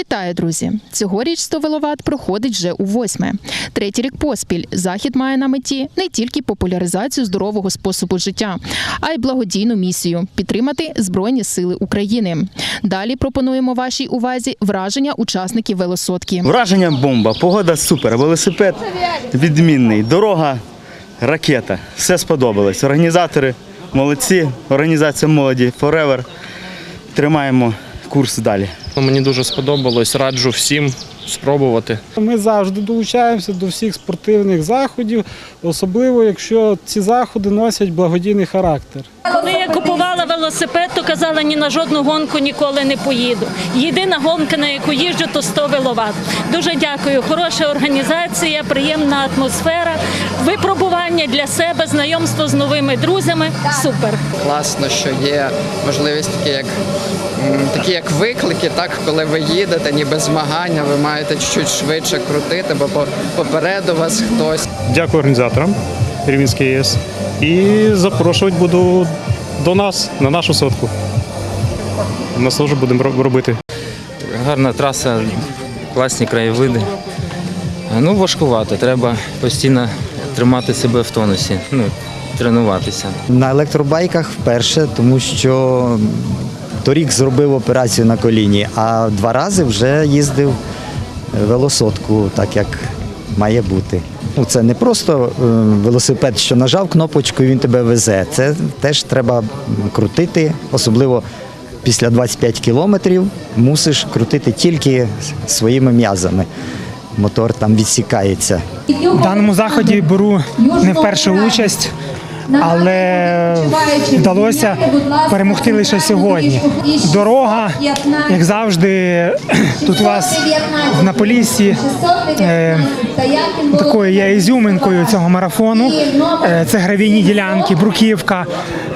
Вітаю, друзі! Цьогоріч 100 веловат проходить вже у восьме. Третій рік поспіль захід має на меті не тільки популяризацію здорового способу життя, а й благодійну місію підтримати Збройні Сили України. Далі пропонуємо вашій увазі враження учасників велосотки. Враження бомба, погода супер, велосипед відмінний, дорога ракета. Все сподобалось. Організатори молодці, організація молоді Forever. Тримаємо курс далі. Ну, Мені дуже сподобалось, раджу всім спробувати. Ми завжди долучаємося до всіх спортивних заходів, особливо якщо ці заходи носять благодійний характер. Коли я купувала велосипед, то казала, ні на жодну гонку ніколи не поїду. Єдина гонка, на яку їжджу, то 100 веловат. Дуже дякую. Хороша організація, приємна атмосфера, випробування для себе, знайомство з новими друзями. Супер. класно, що є можливість такі, як такі як виклики, так коли ви їдете, ніби змагання, ви маєте чуть швидше крутити, бо по- попереду вас хтось. Дякую організаторам Рівненський ЄС. І запрошувати буду до нас на нашу сотку. Ми теж будемо робити. Гарна траса, класні краєвиди. Ну, важкувато, треба постійно тримати себе в тонусі, ну, тренуватися. На електробайках вперше, тому що торік зробив операцію на коліні, а два рази вже їздив велосотку, так як має бути. Ну, це не просто е, велосипед, що нажав кнопочку і він тебе везе. Це теж треба крутити, особливо після 25 кілометрів мусиш крутити тільки своїми м'язами. Мотор там відсікається. В даному заході беру не вперше участь, але вдалося перемогти лише сьогодні. Дорога, як завжди, тут у вас на Поліссі е, такою є ізюминкою цього марафону. Е, Це гравійні ділянки, бруківка,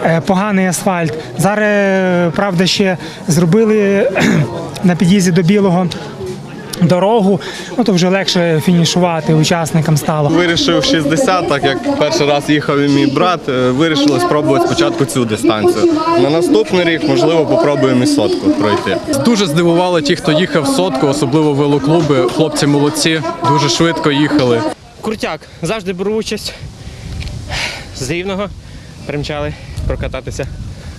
е, поганий асфальт. Зараз, правда, ще зробили на під'їзді до білого. Дорогу, ну то вже легше фінішувати учасникам стало. Вирішив 60, так як перший раз їхав і мій брат, е, вирішили спробувати спочатку цю дистанцію. На наступний рік, можливо, попробуємо і сотку пройти. Дуже здивували ті, хто їхав сотку, особливо велоклуби. Хлопці молодці, дуже швидко їхали. Крутяк. Завжди беру участь з рівного. Примчали прокататися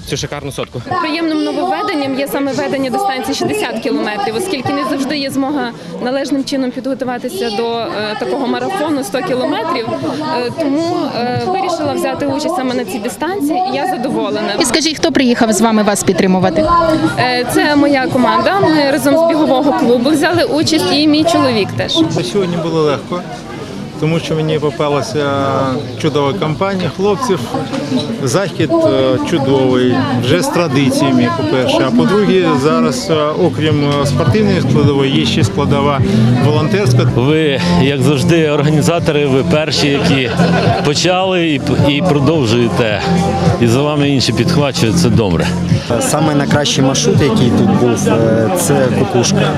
цю шикарну сотку. Приємним нововведенням є саме ведення дистанції 60 кілометрів, оскільки не завжди є змога належним чином підготуватися до е, такого марафону 100 кілометрів. Е, тому е, вирішила взяти участь саме на цій дистанції, і я задоволена. І скажіть, хто приїхав з вами вас підтримувати? Це моя команда. Ми разом з бігового клубу взяли участь, і мій чоловік теж. Сьогодні було легко, тому що мені попалася чудова компанія хлопців. Захід е, чудовий, вже з традиціями, по-перше. А по-друге, зараз, е, окрім спортивної складової, є ще складова волонтерська. Ви, як завжди, організатори, ви перші, які почали і, і продовжуєте. І за вами інші підхвачують, це добре. Саме найкращий маршрут, який тут був, е, це кукушка,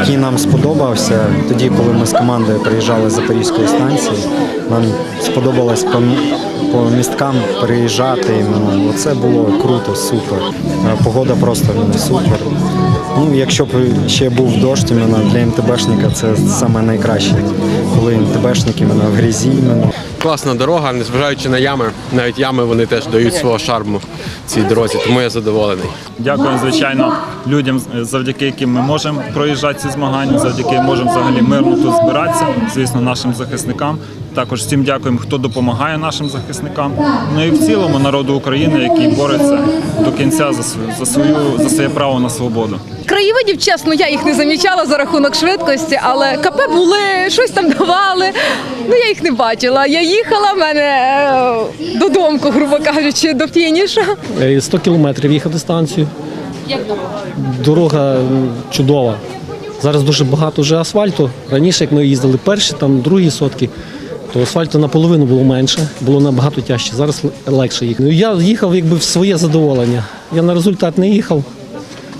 який нам сподобався. Тоді, коли ми з командою приїжджали з Запорізької станції, нам сподобалось по, місткам переїжджати. Ну, Це було круто, супер. Е, Погода просто ну, супер. Ну, якщо б ще був дощ, іменно для МТБшника це саме найкраще. Коли МТБшник іменно в грязі, іменно. Класна дорога, незважаючи на ями. Навіть ями вони теж дають свого шарму цій дорозі, тому я задоволений. Дякую, звичайно, людям, завдяки яким ми можемо проїжджати ці змагання, завдяки яким можемо взагалі мирно тут збиратися. Звісно, нашим захисникам. Також всім дякуємо, хто допомагає нашим захисникам. Ну і в цілому народу України, який бореться до кінця за свою за свою за своє право на свободу. Краєвидів, чесно, я їх не замічала за рахунок швидкості, але КП були, щось там давали. Ну я їх не бачила. Я їхала в мене е, додому, грубо кажучи, до фінішу. 100 кілометрів їхав дистанцію. Як Дорога чудова. Зараз дуже багато вже асфальту. Раніше, як ми їздили перші, там другі сотки, то асфальту наполовину було менше, було набагато тяжче. Зараз легше їхати. Ну, Я їхав якби в своє задоволення. Я на результат не їхав,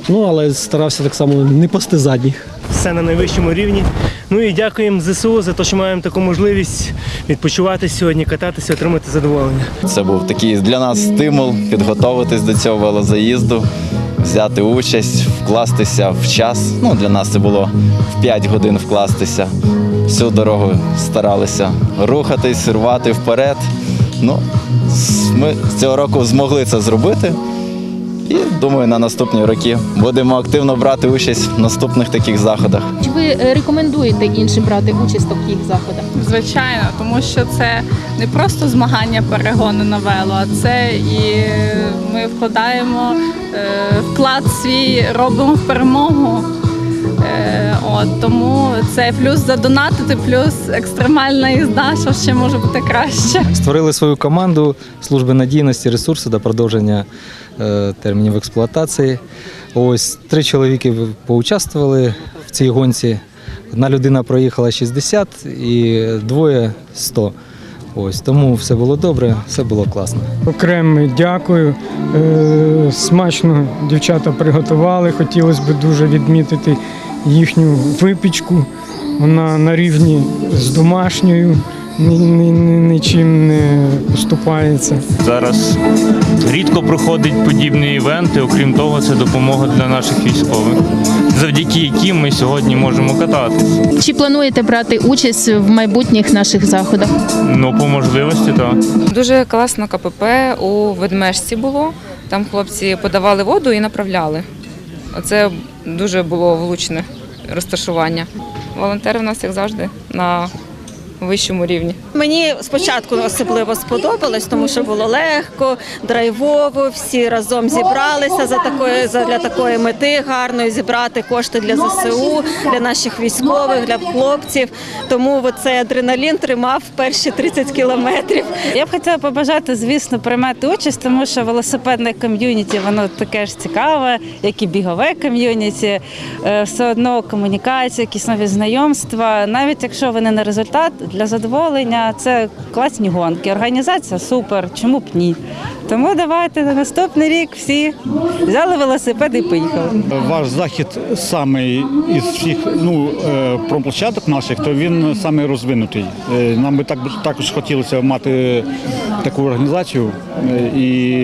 ну але старався так само не пасти задніх. Все на найвищому рівні. Ну і дякуємо ЗСУ за те, що маємо таку можливість відпочивати сьогодні, кататися, отримати задоволення. Це був такий для нас стимул підготуватись до цього велозаїзду. Взяти участь, вкластися в час. Ну, для нас це було в 5 годин вкластися. Всю дорогу старалися рухатись, рвати вперед. Ну, ми цього року змогли це зробити. І думаю, на наступні роки будемо активно брати участь в наступних таких заходах. Чи ви е, рекомендуєте іншим брати участь в таких заходах? Звичайно, тому що це не просто змагання перегону на вело, а це і ми вкладаємо е, вклад свій, робимо в перемогу. Е, От тому це плюс задонатити, плюс екстремальна їзда, що ще може бути краще. Створили свою команду служби надійності ресурсу до продовження термінів експлуатації. Ось три чоловіки поучаствували в цій гонці. Одна людина проїхала 60 і двоє 100. Ось тому все було добре, все було класно. Окремо дякую. Е, Смачно дівчата приготували. Хотілося б дуже відмітити їхню випічку. Вона на рівні з домашньою, ні- ні- ні- нічим не поступається. Зараз рідко проходить подібні івенти. Окрім того, це допомога для наших військових, завдяки яким ми сьогодні можемо кататися. Чи плануєте брати участь в майбутніх наших заходах? Ну, по можливості, так. Дуже класно КПП у ведмежці було. Там хлопці подавали воду і направляли. Оце дуже було влучне розташування. Волонтери в нас, як завжди, на вищому рівні. Мені спочатку особливо сподобалось, тому що було легко, драйвово. Всі разом зібралися за такої за для такої мети гарної зібрати кошти для ЗСУ, для наших військових, для хлопців. Тому цей адреналін тримав перші 30 кілометрів. Я б хотіла побажати, звісно, приймати участь, тому що велосипедне ком'юніті воно таке ж цікаве, як і бігове ком'юніті. Е, Все одно комунікація, якісь нові знайомства. Навіть якщо вони не результат для задоволення, це класні гонки. Організація супер, чому б ні? Тому давайте на наступний рік всі взяли велосипед і поїхали. Ваш захід самий із всіх ну, е, промплощадок наших, то він самий розвинутий. Е, Нам би так також хотілося мати таку організацію е, і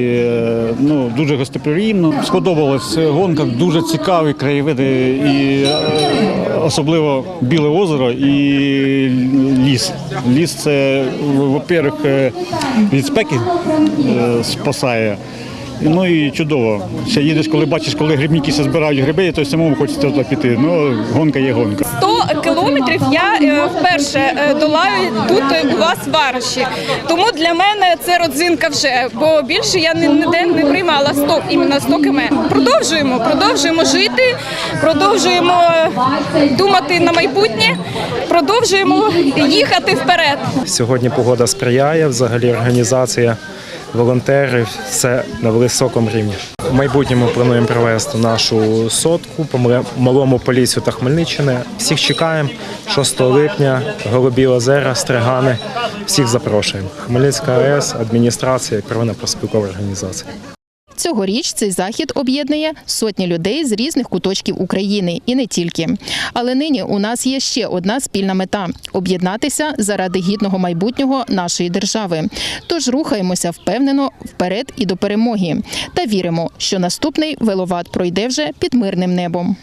ну, дуже гостеприємно. Сподобалась гонка, дуже цікаві краєвиди, і особливо Біле озеро і ліс. Ліс це, во-первых, е, від спеки е, спасає. Ну і чудово. Ще їдеш, коли бачиш, коли грибники збирають гриби, то самому хочеться туди піти. Ну, гонка є гонка. 100 кілометрів я е, вперше е, долаю тут е, у вас в Варші. Тому для мене це родзинка вже, бо більше я ні- ніде не приймала 100, іменно 100 км. Продовжуємо, продовжуємо жити, продовжуємо думати на майбутнє, продовжуємо їхати вперед. Сьогодні погода сприяє, взагалі організація, волонтери, все на високому рівні. В майбутньому плануємо провести нашу сотку по малому полісю та Хмельниччини. Всіх чекаємо 6 липня, Голубі озера, Стригани. Всіх запрошуємо. Хмельницька АЕС, адміністрація, первинна проспілкова організація. Цьогоріч цей захід об'єднує сотні людей з різних куточків України і не тільки. Але нині у нас є ще одна спільна мета об'єднатися заради гідного майбутнього нашої держави. Тож рухаємося впевнено вперед і до перемоги та віримо, що наступний веловат пройде вже під мирним небом.